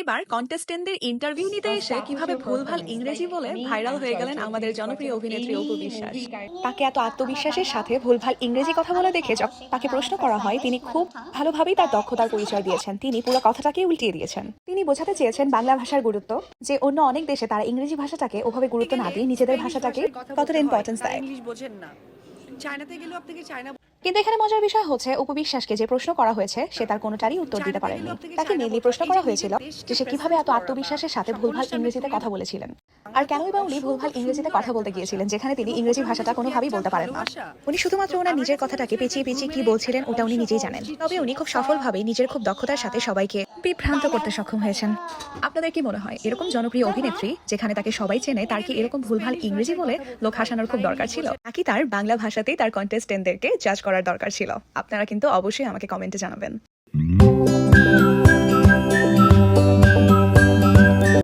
এবার কন্টেস্টেন্টদের ইন্টারভিউ নিতে এসে কীভাবে ভুলভাল ইংরেজি বলে ভাইরাল হয়ে গেলেন আমাদের জনপ্রিয় অভিনেত্রী অপু বিশ্বাস। তাকে এত আত্মবিশ্বাসের সাথে ভুলভাল ইংরেজি কথা বলে দেখে যখন তাকে প্রশ্ন করা হয় তিনি খুব ভালোভাবেই তার দক্ষতার পরিচয় দিয়েছেন। তিনি পুরো কথাটাকে উল্টিয়ে দিয়েছেন। তিনি বোঝাতে চেয়েছেন বাংলা ভাষার গুরুত্ব যে অন্য অনেক দেশে তারা ইংরেজি ভাষাটাকে ওভাবে গুরুত্ব না দিয়ে নিজেদের ভাষাটাকে কতটা ইম্পর্টেন্স দেয়। ইংলিশ বোঝেন না। চায়নাতে গেলেও আপনাকে চায়না কিন্তু এখানে মজার বিষয় হচ্ছে উপবিশ্বাসকে যে প্রশ্ন করা হয়েছে সে তার কোনোটারই উত্তর দিতে পারেনি। তাকে মেনলি প্রশ্ন করা হয়েছিল যে সে কীভাবে এত আত্মবিশ্বাসের সাথে ভুলভাল ইংরেজিতে কথা বলেছিলেন। আর কেনই বা উনি ভুলভাল ইংরেজিতে কথা বলতে গিয়েছিলেন যেখানে তিনি ইংরেজি ভাষাটা কোনোভাবেই বলতে পারেন না। উনি শুধুমাত্র ওনার নিজের কথাটাকে পেঁচিয়ে পেঁচিয়ে কি বলছিলেন ওটা উনি নিজেই জানেন। তবে উনি খুব সফলভাবে নিজের খুব দক্ষতার সাথে সবাইকে বিভ্রান্ত করতে সক্ষম হয়েছেন। আপনাদের কি মনে হয় এরকম জনপ্রিয় অভিনেত্রী যেখানে তাকে সবাই চেনে তার কি এরকম ভুলভাল ইংরেজি বলে লোক হাসানোর খুব দরকার ছিল? নাকি তার বাংলা ভাষাতেই তার কন্টেস্টেন্টদেরকে জাজ করার দরকার ছিল। আপনারা কিন্তু অবশ্যই আমাকে কমেন্টে জানাবেন।